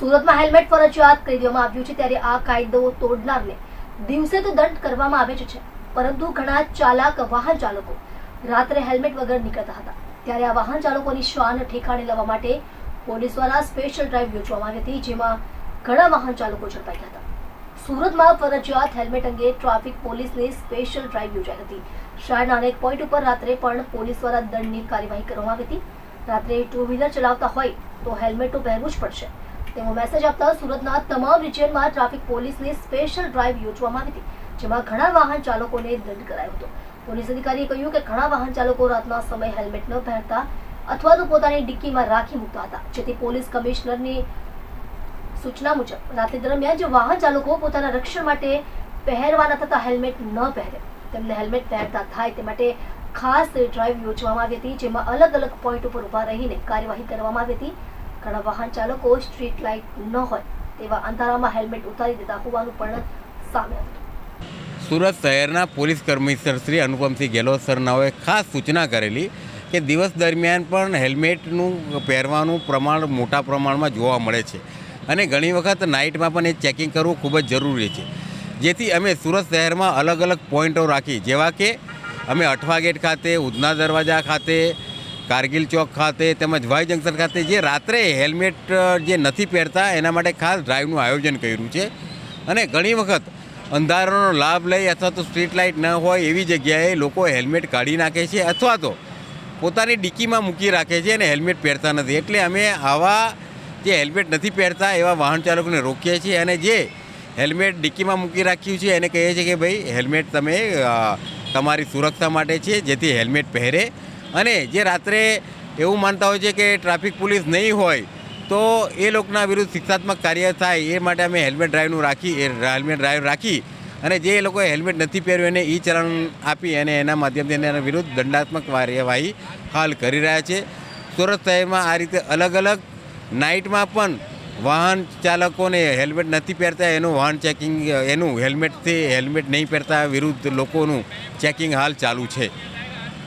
સુરતમાં હેલ્મેટ ફરજિયાત કરી દેવામાં આવ્યું છે, ત્યારે આ કાયદો તોડનારને દિવસે તો દંડ કરવામાં આવે જ છે, પરંતુ ઘણા ચાલાક વાહન ચાલકો રાત્રે હેલ્મેટ વગર નીકળતા હતા. ત્યારે આ વાહન ચાલકોની શ્વાન ઠેકાણે લેવા માટે પોલીસ દ્વારા સ્પેશિયલ ડ્રાઈવ યોજવામાં આવી હતી, જેમાં ઘણા વાહન ચાલકો ઝડપાઈ ગયા હતા. સુરતમાં ફરજિયાત હેલ્મેટ અંગે ટ્રાફિક પોલીસની સ્પેશિયલ ડ્રાઈવ યોજાઈ હતી. શહેરના અનેક પોઈન્ટ ઉપર રાત્રે પણ પોલીસ દ્વારા દંડની કાર્યવાહી કરવામાં આવી હતી. રાત્રે ટુ વ્હીલર ચલાવતા હોય તો હેલ્મેટ તો પહેરવું જ પડશે. તેવો મેસેજ આપતા સુરતના તમામ રિજિયનમાં ટ્રાફિક પોલીસની સ્પેશિયલ ડ્રાઈવ યોજવામાં આવી હતી, જેમાં ઘણા વાહન ચાલકોને દંડ કરાયો હતો. પોલીસ અધિકારીએ કહ્યું કે ઘણા વાહન ચાલકો રાતના સમય હેલ્મેટ ન પહેરતા અથવા તો પોતાની ડિક્કીમાં રાખી મૂકતા હતા, જેથી પોલીસ કમિશનરની સૂચના મુજબ, રાત્રિ દરમિયાન જે વાહન ચાલકો પોતાના રક્ષણ માટે પહેરવાના થતા હેલ્મેટ ન પહેરે, તેમને હેલ્મેટ પહેરતા થાય તે માટે ખાસ ડ્રાઈવ યોજવામાં આવી હતી, જેમાં અલગ અલગ પોઈન્ટ ઉપર ઊભા રહીને કાર્યવાહી કરવામાં આવી હતી. ઘણા વાહન ચાલકો સ્ટ્રીટ લાઇટ ન હોય તેવા અંધારામાં હેલ્મેટ ઉતારી દેતા હોવાનું પણ સામે સુરત શહેરના પોલીસ કમિશનર શ્રી અનુપમસિંહ ગેહલોત સરનાઓએ ખાસ સૂચના કરેલી કે દિવસ દરમિયાન પણ હેલ્મેટનું પહેરવાનું પ્રમાણ મોટા પ્રમાણમાં જોવા મળે છે અને ઘણી વખત નાઇટમાં પણ એ ચેકિંગ કરવું ખૂબ જ જરૂરી છે. જેથી અમે સુરત શહેરમાં અલગ અલગ પોઈન્ટો રાખી, જેવા કે અમે અઠવા ગેટ ખાતે, ઉધના દરવાજા ખાતે કારગિલ ચોક ખાતે તેમજ વાય જંકશન ખાતે જે રાત્રે હેલ્મેટ જે નથી પહેરતા, એના માટે ખાસ ડ્રાઈવનું આયોજન કર્યું છે. અને ઘણી વખત અંધારાનો લાભ લઈ અથવા તો સ્ટ્રીટ લાઇટ ન હોય એવી જગ્યાએ લોકો હેલ્મેટ કાઢી નાખે છે અથવા તો પોતાની ડિક્કીમાં મૂકી રાખે છે અને હેલ્મેટ પહેરતા નથી. એટલે અમે આવા જે હેલ્મેટ નથી પહેરતા એવા વાહન ચાલકોને રોકીએ છીએ અને જે હેલ્મેટ ડિક્કીમાં મૂકી રાખ્યું છે એને કહીએ છીએ કે ભાઈ હેલ્મેટ તમે તમારી સુરક્ષા માટે છે, જેથી હેલ્મેટ પહેરે. અને જે રાત્રે એવું માનતા હોય છે કે ટ્રાફિક પોલીસ નહીં હોય, તો એ લોકોના વિરુદ્ધ શિક્ષાત્મક કાર્ય થાય એ માટે અમે હેલ્મેટ ડ્રાઈવનું રાખી, એ હેલ્મેટ ડ્રાઈવ રાખી અને જે લોકોએ હેલ્મેટ નથી પહેર્યું એને ઈ ચલણ આપી અને એના માધ્યમથી એના વિરુદ્ધ દંડાત્મક કાર્યવાહી હાલ કરી રહ્યા છે. સુરત શહેરમાં આ રીતે અલગ અલગ નાઇટમાં પણ વાહન ચાલકોને હેલ્મેટ નથી પહેરતા, એનું વાહન ચેકિંગ, એનું હેલ્મેટથી હેલ્મેટ નહીં પહેરતા વિરુદ્ધ લોકોનું ચેકિંગ હાલ ચાલુ છે.